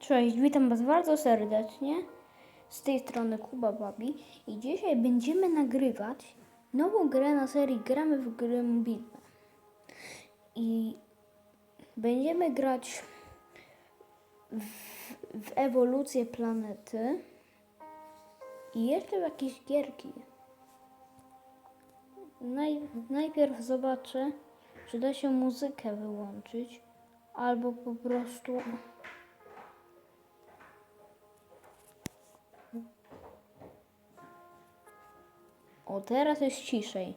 Cześć, witam Was bardzo serdecznie. Z tej strony Kuba Babi i dzisiaj będziemy nagrywać nową grę na serii Gramy w gry mobilne. I będziemy grać w, w ewolucję planety i jeszcze w jakieś gierki. Naj, najpierw zobaczę, czy da się muzykę wyłączyć, albo po prostu. O, teraz jest ciszej.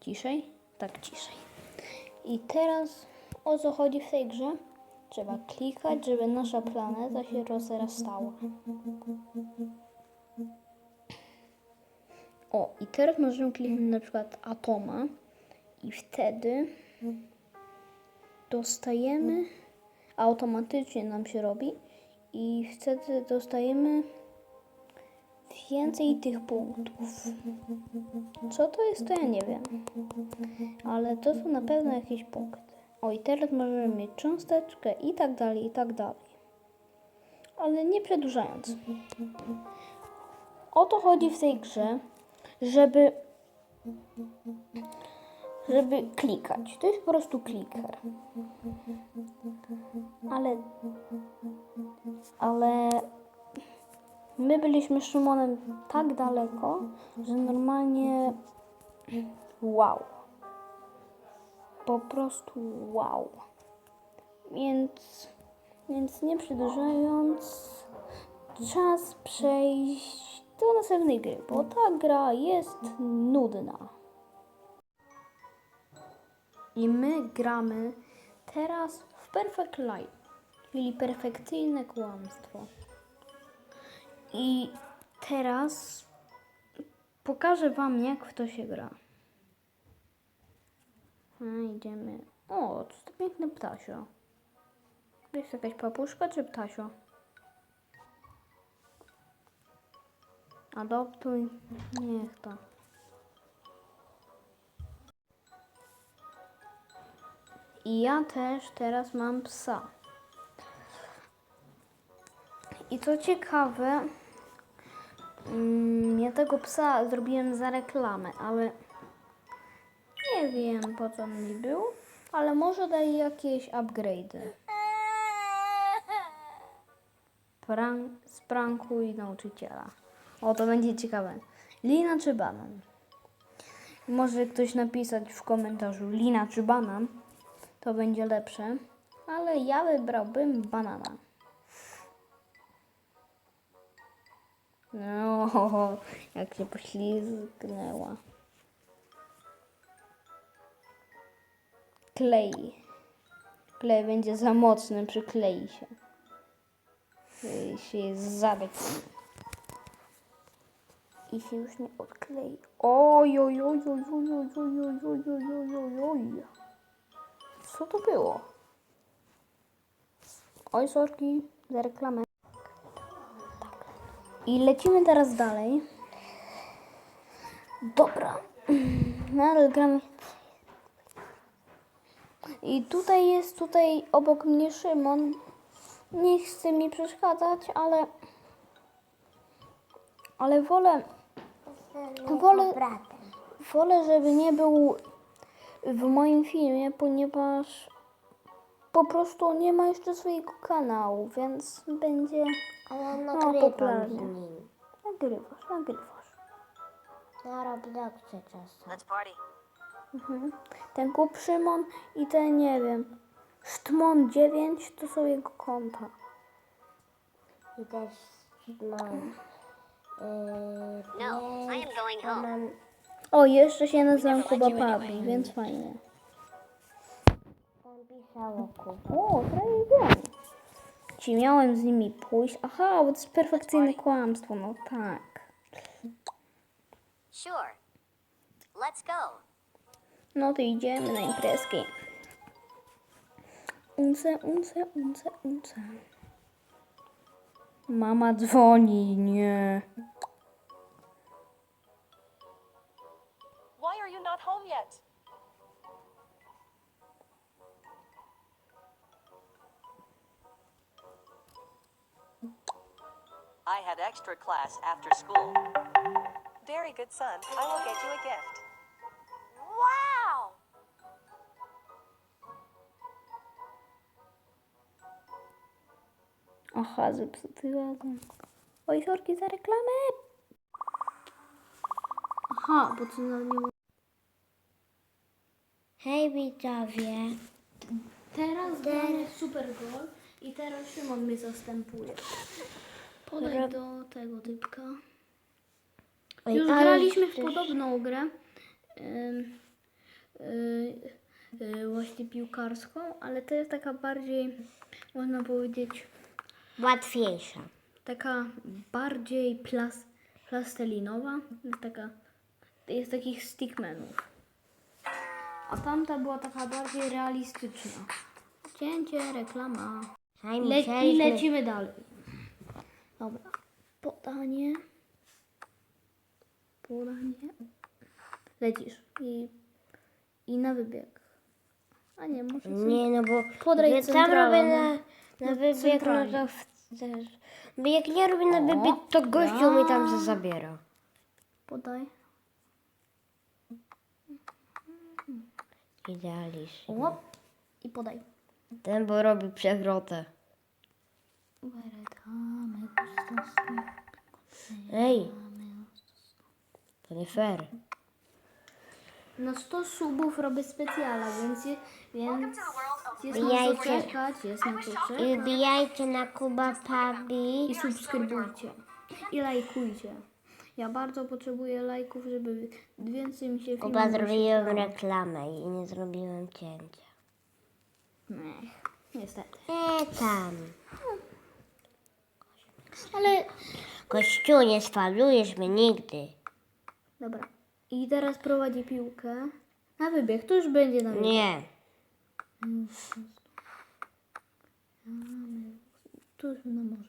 Ciszej? Tak, ciszej. I teraz o co chodzi w tej grze? Trzeba klikać, żeby nasza planeta się rozrastała. O, i teraz możemy kliknąć na przykład atoma i wtedy dostajemy, automatycznie nam się robi i wtedy dostajemy więcej tych punktów. Co to jest, to ja nie wiem. Ale to są na pewno jakieś punkty. O i teraz możemy mieć cząsteczkę i tak dalej, i tak dalej. Ale nie przedłużając. O to chodzi w tej grze, żeby żeby klikać. To jest po prostu kliker. Ale ale my byliśmy z Szymonem tak daleko, że normalnie wow. Po prostu wow. Więc, więc nie przedłużając, czas przejść do następnej gry, bo ta gra jest nudna. I my gramy teraz w Perfect Lie, czyli perfekcyjne kłamstwo. I teraz pokażę Wam, jak w to się gra. A, idziemy. O, jest to piękne ptasio. To jest jakaś papuszka czy ptasio? Adoptuj. Niech to. I ja też teraz mam psa. I co ciekawe, mm, ja tego psa zrobiłem za reklamę, ale nie wiem po co mi był, ale może daj jakieś upgrade'y. Prank, sprankuj nauczyciela. O, to będzie ciekawe. Lina czy banan? Może ktoś napisać w komentarzu lina czy banan. To będzie lepsze. Ale ja wybrałbym banana. No, jak się poślizgnęła. Klei. Klej będzie za mocny, przyklei się. I się zabić. I się już nie odklei. Oj, oj, oj, oj, oj, oj, oj, oj, oj, oj, oj, oj. Co to było? Oj, sorki za reklamę. I lecimy teraz dalej. Dobra. Nadal gramy. I tutaj jest, tutaj obok mnie Szymon. Nie chce mi przeszkadzać, ale... Ale wolę... Wolę, wolę, żeby nie był w moim filmie, ponieważ po prostu nie ma jeszcze swojego kanału, więc będzie Ale no, nagrywam z nim. Nagrywasz, nagrywasz. Na Robloxie czasem. Let's party. Mhm. Ten kup Szymon i ten, nie wiem, Sztmon 9 to są jego konta. I też mam... Yy, No, I am going home. O, jeszcze się nazywam Kuba Pabi, więc fajnie. tam pisało Kuba. O, trochę wiem. Ci miałem z nimi pójść. Aha, bo to jest perfekcyjne kłamstwo, no tak. Sure. Let's go. No to idziemy na imprezki. Unce, unce, unce, unce. Mama dzwoni, nie. Why are you not home yet? I had extra class after school. Very good son. I will get you a gift. Wow! Aha, zepsuty wagon. Oj, sorki za reklamę. Aha, bo to na nie... Hej widzowie. Teraz gramy Super Gol i teraz Szymon mnie zastępuje. Podaj do tego typka. Oj, Już ale graliśmy w podobną grę. Ym, y, y, właśnie piłkarską, ale to jest taka bardziej, można powiedzieć, Łatwiejsza. taka bardziej plas, plastelinowa. Jest taka, jest takich stickmanów. A tamta była taka bardziej realistyczna. Cięcie, reklama. Le- I lecimy dalej. Dobra. Podanie. Podanie. Lecisz. I, i na wybieg. A nie, może coś- Nie, no bo Podaj że tam robię na, na wybieg, no to chcesz. Bo jak ja robię na wybieg, to gościu mi tam za zabiera. Podaj. Idealicznie. O. I podaj. Ten bo robi przewrotę. Ej, to nie fair. Na 100 subów robię specjala, więc, więc jest na co Wbijajcie. czekać, jest na co czekać. I wbijajcie na Kuba Pabi. I subskrybujcie. I lajkujcie. Ja bardzo potrzebuję lajków, żeby więcej mi się Kuba filmów zrobiłem reklamę i nie zrobiłem cięcia. Ech, niestety. Nie tam. Ale Kościół, nie sfalujesz mnie nigdy. dobra. I teraz prowadzi piłkę. Na wybieg, to już będzie na wybieg. Nie. Tu już no może.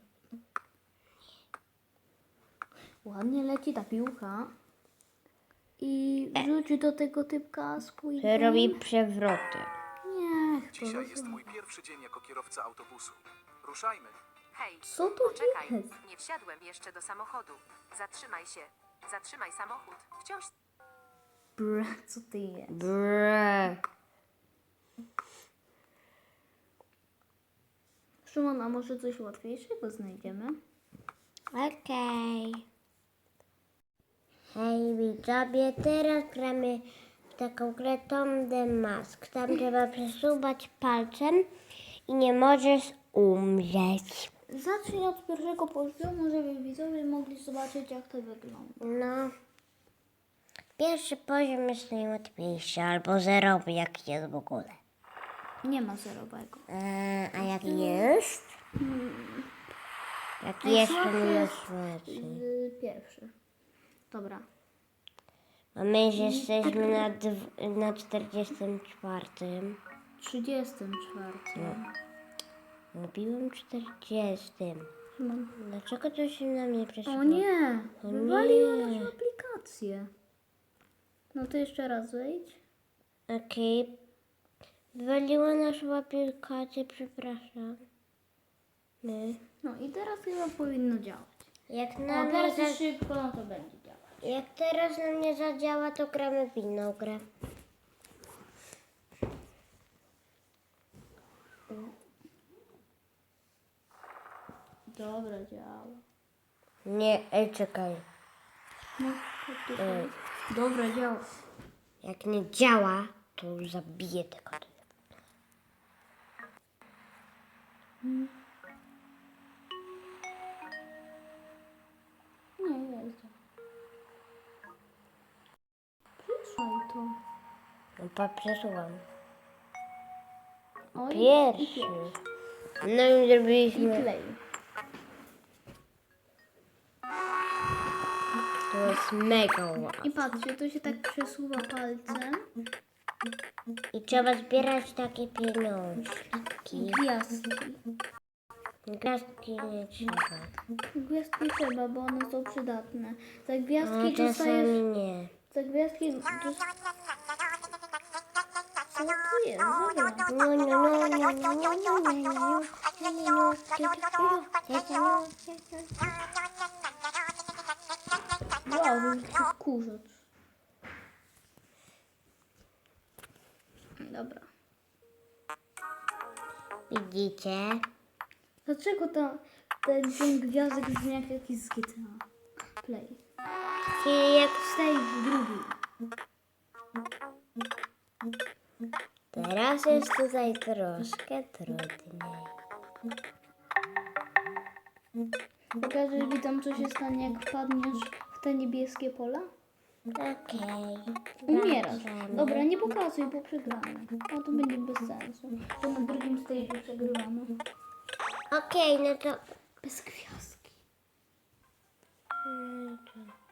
Ładnie leci ta piłka. I wrzuci do tego typka swój. Że robi przewroty. Nie, to Dzisiaj jest mój pierwszy dzień jako kierowca autobusu. Ruszajmy. Hej, Co to poczekaj. jest? Nie wsiadłem jeszcze do samochodu. Zatrzymaj się. Zatrzymaj samochód. Wciąż Br, co ty jest? Bre. Szymon, a może coś łatwiejszego znajdziemy? Okej. Hej widzowie, teraz gramy w taką grę Tom the Mask. Tam trzeba przesuwać palcem i nie możesz umrzeć. Zacznij od pierwszego poziomu, żeby widzowie mogli zobaczyć, jak to wygląda. No. Pierwszy poziom jest najłatwiejszy, albo zerowy, jak jest w ogóle. Nie ma zerowego. Eee, a jak jest? Jak jest, to Najsłabszy nie jest słabszy. y, pierwszy. Dobra. A my już jesteśmy na, dw- na 44. 34. Mówiłem 40. Szymon. Dlaczego to się na mnie przesuwa? O nie! O Wywaliło nie. naszą aplikację. No to jeszcze raz wejdź. Okej. Wywaliła naszą aplikację, przepraszam. My. No i teraz chyba powinno działać. Jak No na mnie teraz za... szybko, no to będzie działać. Jak teraz na mnie zadziała, to gramy w inną grę. Dobra, działa. Nie, ej, czekaj. No, to tutaj. Dobra, działa. Jak nie działa, to już zabiję tego. Nie, jest. Przyszłaj to. No pa, przesuwam. Oj, i Pierwszy. No i I zrobiliśmy. klej. Jest mega łatwe. I patrzcie, to się tak przesuwa palcem. I trzeba zbierać takie pieniążki. Gwiazdki. Gwiazdki nie trzeba. Gwiazdki trzeba, bo one są przydatne. Za A gwiazdki czasami dostajesz... nie. Za gwiazdki... dos- Za to jest? Dobra. No, no, no, no, no, no, no, no, no, no, Wow, to jest taki wkurzacz. Dobra. Widzicie? Dlaczego ta, ten dźwięk gwiazdek brzmi jak jakiś z GTA? Play. Czyli jak Stage drugi. teraz jest tutaj troszkę trudniej. Pokażesz mi tam, co się stanie, jak wpadniesz te niebieskie pola? Okej. Umierasz. Dobra, nie pokazuj, bo przegramy. A to będzie bez sensu. To na drugim stage'u przegrywamy. Okej, no to... Bez gwiazdki. no to-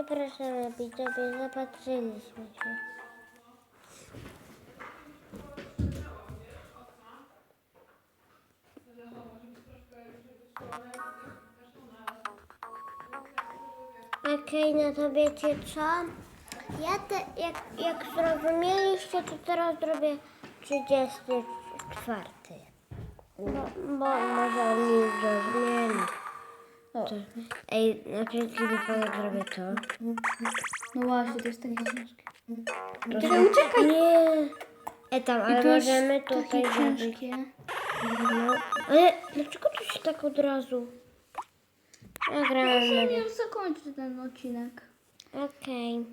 Przepraszamy, widzowie, zapatrzyliśmy się. Okej, no to wiecie co? Ja te, jak, jak zrozumieliście, to teraz zrobię 34. Bo, bo może oni zrozumieli. O. Ej, na wszelki wypadek zrobię to. No właśnie, to jest takie ciężkie. to Czekaj, uciekaj! Nie! E tam, ale I to jest możemy takie tutaj zrobić. ciężkie. No. Ale dlaczego to się tak od razu? Ja grałem na... Musimy już zakończyć ten odcinek. Okej.